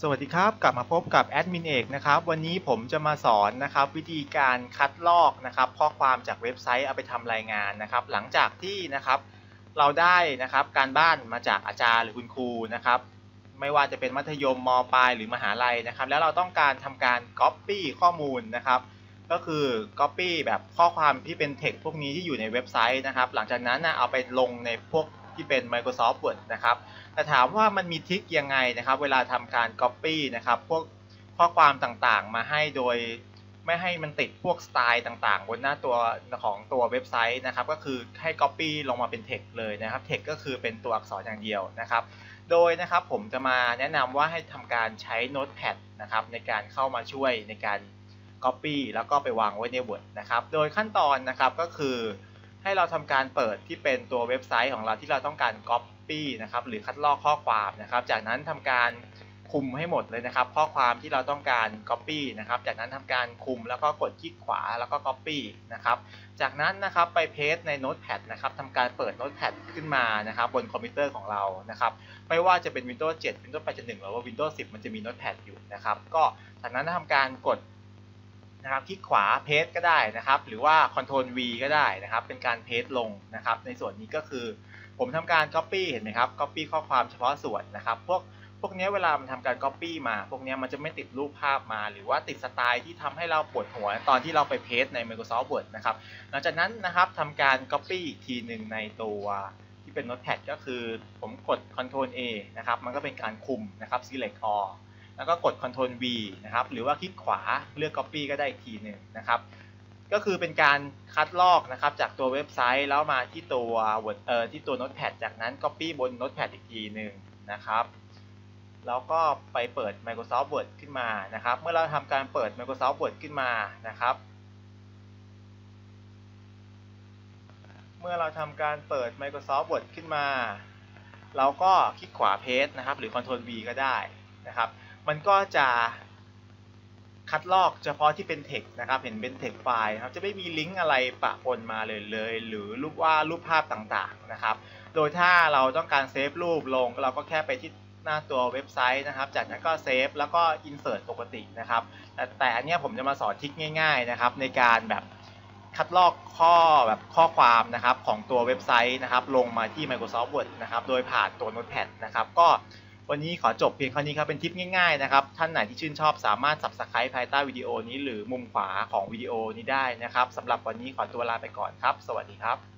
สวัสดีครับ กลับมาพบกับแอดมินเอกนะครับ วันนี้ผมจะมาสอนนะครับวิธีการคัดลอกนะครับ ข้อความจากเว็บไซต์เอาไปทำรายงานนะครับ หลังจากที่นะครับ เราได้นะครับการบ้านมาจากอาจารย์หรือคุณครูนะครับ ไม่ว่าจะเป็นมัธยมมปลายหรือมหาลัยนะครับ แล้วเราต้องการทำการ Copy ข้อมูลนะครับ ก็คือ Copy แบบข้อความที่เป็น text พวกนี้ที่อยู่ในเว็บไซต์นะครับ หลังจากนั้นนะเอาไปลงในพวก ที่เป็น Microsoft Word นะครับแต่ถามว่ามันมีทิคยังไงนะครับ เวลาทำการ Copy นะครับพวกข้อความต่างๆมาให้โดยไม่ให้มันติดพวกสไตล์ต่างๆ บนหน้าตัวของตัวเว็บไซต์นะครับ ก็คือให้ Copy ลงมาเป็น text เลยนะครับ text ก็คือเป็นตัวอักษรอย่างเดียวนะครับ โดยนะครับผมจะมาแนะนำว่าให้ทำการใช้ Notepad นะครับในการเข้ามาช่วยในการ Copy แล้วก็ไปวางไว้ใน Word นะครับ โดยขั้นตอนนะครับก็คือ ให้เราทำการเปิดที่เป็นตัวเว็บไซต์ของเราที่เราต้องการ Copy นะครับหรือคัดลอกข้อความนะครับ จากนั้นทำการคุมให้หมดเลยนะครับ ข้อความที่เราต้องการ Copy นะครับ จากนั้นทำการคุมแล้วก็กดคลิกขวาแล้วก็ Copy นะครับ จากนั้นนะครับไปเพจใน Notepad นะครับทำการเปิด Notepad ขึ้นมานะครับ บนคอมพิวเตอร์ของเรานะครับ ไม่ว่าจะเป็น Windows 7 Windows 8.1 หรือว่า Windows 10 มันจะมี Notepad อยู่นะครับ ก็จากนั้นทำการกด นะครับคลิกขวาเพจก็ได้นะครับ หรือว่า Ctrl V ก็ได้นะครับ เป็นการเพจลงนะครับ ในส่วนนี้ก็คือผมทำการ Copy เห็นไหมครับ Copy ข้อความเฉพาะส่วนนะครับ พวกพวกนี้เวลามันทำการ Copy มา พวกนี้มันจะไม่ติดรูปภาพมา หรือว่าติดสไตล์ที่ทำให้เราปวดหัวตอนที่เราไปเพจใน Microsoft Word นะครับหลังจากนั้นนะครับทำการ Copy อีกทีหนึ่งในตัวที่เป็น Notepad ก็คือผมกด Ctrl A นะครับ มันก็เป็นการคุมนะครับ Select All แล้วก็กด Ctrl V นะครับ หรือว่าคลิกขวาเลือก Copy ก็ได้อีกทีหนึ่งนะครับ ก็คือเป็นการคัดลอกนะครับจากตัวเว็บไซต์แล้วมาที่ตัว Word เอ่อที่ตัว Notepad จากนั้น Copy บน Notepad อีกทีหนึ่งนะครับแล้วก็ไปเปิด Microsoft Word ขึ้นมานะครับ เมื่อเราทำการเปิด Microsoft Word ขึ้นมานะครับ เมื่อเราทำการเปิด Microsoft Word ขึ้นมา เราก็คลิกขวาเพจนะครับ หรือ Ctrl V ก็ได้นะครับ มันก็จะคัดลอกเฉพาะที่เป็น text นะครับ เห็นเป็น text ไฟล์นะครับ จะไม่มีลิงก์อะไรปะปนมาเลยเลย หรือรูปวาดรูปภาพต่างๆนะครับ โดยถ้าเราต้องการเซฟรูปลง เราก็แค่ไปที่หน้าตัวเว็บไซต์นะครับ จากนั้นก็เซฟแล้วก็ insert ปกตินะครับ แต่แต่อันนี้ผมจะมาสอนทิคง่าย ๆนะครับ ในการแบบคัดลอกข้อแบบข้อความนะครับของตัวเว็บไซต์นะครับ ลงมาที่ Microsoft Word นะครับ โดยผ่านตัว Notepad นะครับ ก็ วันนี้ขอจบเพียงเท่านี้ครับ เป็นทิปง่ายๆนะครับ ท่านไหนที่ชื่นชอบสามารถ Subscribe ภายใต้วิดีโอนี้หรือมุมขวาของวิดีโอนี้ได้นะครับสำหรับวันนี้ขอตัวลาไปก่อนครับ สวัสดีครับ